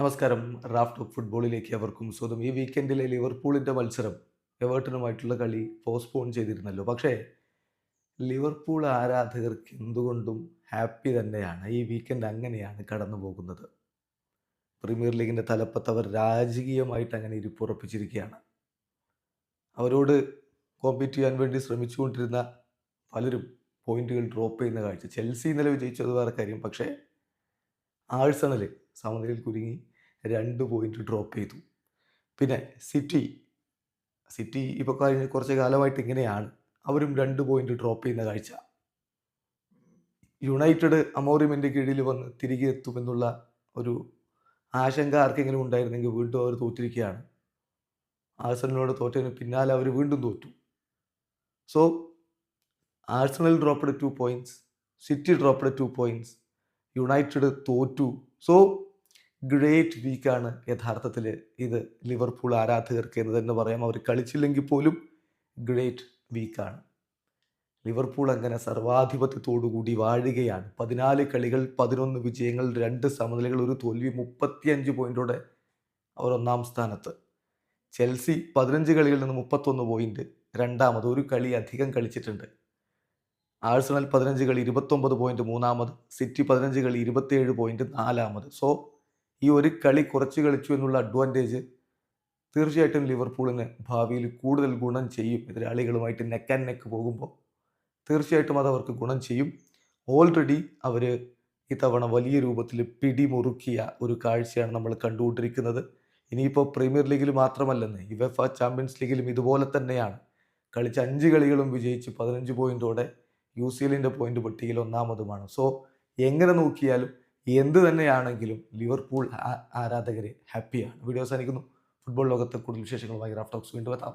നമസ്കാരം. Raft of ഫുട്ബോളിലേക്ക് അവർക്കും സ്വന്തം ഈ വീക്കെൻഡിലെ ലിവർപൂളിന്റെ മത്സരം എവേർട്ടനുമായിട്ടുള്ള കളി പോസ്റ്റ്പോൺ ചെയ്തിരുന്നല്ലോ. പക്ഷേ ലിവർപൂൾ ആരാധകർക്ക് എന്തുകൊണ്ടും ഹാപ്പി തന്നെയാണ്. ഈ വീക്കെൻഡ് അങ്ങനെയാണ് കടന്നു പോകുന്നത്. പ്രീമിയർ ലീഗിന്റെ തലപ്പത്ത് അവർ രാജകീയമായിട്ട് അങ്ങനെ ഇരിപ്പുറപ്പിച്ചിരിക്കുകയാണ്. അവരോട് കോമ്പീറ്റ് ചെയ്യാൻ വേണ്ടി ശ്രമിച്ചുകൊണ്ടിരുന്ന പലരും പോയിന്റുകൾ ഡ്രോപ്പ് ചെയ്യുന്ന കാഴ്ച. ചെൽസി ഇന്നലെ വിജയിച്ചത് വേറെ കാര്യം. പക്ഷേ ആഴ്സണൽ സമനിലയിൽ കുരുങ്ങി. രണ്ട് പോയിന്റ് ഡ്രോപ്പ് ചെയ്തു. പിന്നെ സിറ്റി സിറ്റി ഇപ്പോൾ കഴിഞ്ഞ കുറച്ച് കാലമായിട്ട് ഇങ്ങനെയാണ്. അവരും രണ്ട് പോയിന്റ് ഡ്രോപ്പ് ചെയ്യുന്ന കാഴ്ച. യുണൈറ്റഡ് അമോറിമിന്റെ കീഴിൽ വന്ന് തിരികെ എത്തുമെന്നുള്ള ഒരു ആശങ്ക ആർക്കെങ്കിലും ഉണ്ടായിരുന്നെങ്കിൽ വീണ്ടും അവർ തോറ്റിരിക്കുകയാണ്. ആഴ്സണലിനോട് തോറ്റതിന് പിന്നാലെ അവർ വീണ്ടും തോറ്റു. So Arsenal dropped two points City dropped two points United തോറ്റു. സോ ഗ്രേറ്റ് വീക്കാണ് യഥാർത്ഥത്തിൽ ഇത് ലിവർപൂൾ ആരാധകർക്ക് എന്ന് തന്നെ പറയാം. അവർ കളിച്ചില്ലെങ്കിൽ പോലും ഗ്രേറ്റ് വീക്കാണ്. ലിവർപൂൾ അങ്ങനെ സർവാധിപത്യത്തോടുകൂടി വാഴുകയാണ്. പതിനാല് കളികൾ പതിനൊന്ന് വിജയങ്ങൾ രണ്ട് സമനിലകൾ ഒരു തോൽവി മുപ്പത്തിയഞ്ച് പോയിന്റോടെ അവർ ഒന്നാം സ്ഥാനത്ത്. ചെൽസി പതിനഞ്ച് കളികളിൽ നിന്ന് മുപ്പത്തൊന്ന് പോയിന്റ് രണ്ടാമത് ഒരു കളി അധികം കളിച്ചിട്ടുണ്ട്. ആഴ്സണൽ പതിനഞ്ച് കളി ഇരുപത്തൊമ്പത് പോയിന്റ് മൂന്നാമത് സിറ്റി പതിനഞ്ച് കളി ഇരുപത്തിയേഴ് പോയിന്റ് നാലാമത്. സോ ഈ ഒരു കളി കുറച്ച് കളിച്ചു എന്നുള്ള അഡ്വാന്റേജ് തീർച്ചയായിട്ടും ലിവർപൂളിന് ഭാവിയിൽ കൂടുതൽ ഗുണം ചെയ്യും. എതിരാളികളുമായിട്ട് നെക്ക് ആൻഡ് നെക്ക് പോകുമ്പോൾ തീർച്ചയായിട്ടും അത് അവർക്ക് ഗുണം ചെയ്യും. ഓൾറെഡി അവർ ഇത്തവണ വലിയ രൂപത്തിൽ പിടിമുറുക്കിയ ഒരു കാഴ്ചയാണ് നമ്മൾ കണ്ടുകൊണ്ടിരിക്കുന്നത്. ഇനിയിപ്പോൾ പ്രീമിയർ ലീഗിൽ മാത്രമല്ലെന്ന് യുവഫ ചാമ്പ്യൻസ് ലീഗിലും ഇതുപോലെ തന്നെയാണ്. കളിച്ച് അഞ്ച് കളികളും വിജയിച്ച് പതിനഞ്ച് പോയിന്റോടെ യു സി എല്ലിന്റെ പോയിന്റ് പട്ടികയിൽ ഒന്നാമതുമാണ്. സോ എങ്ങനെ നോക്കിയാലും എന്ത് തന്നെയാണെങ്കിലും ലിവർപൂൾ ആരാധകരെ ഹാപ്പിയാണ് വീഡിയോ അവസാനിക്കുന്നു. ഫുട്ബോൾ ലോകത്തെ കൂടുതൽ വിശേഷങ്ങളുമായി റാഫ്റ്റോക്സ് വീണ്ടും എത്താം.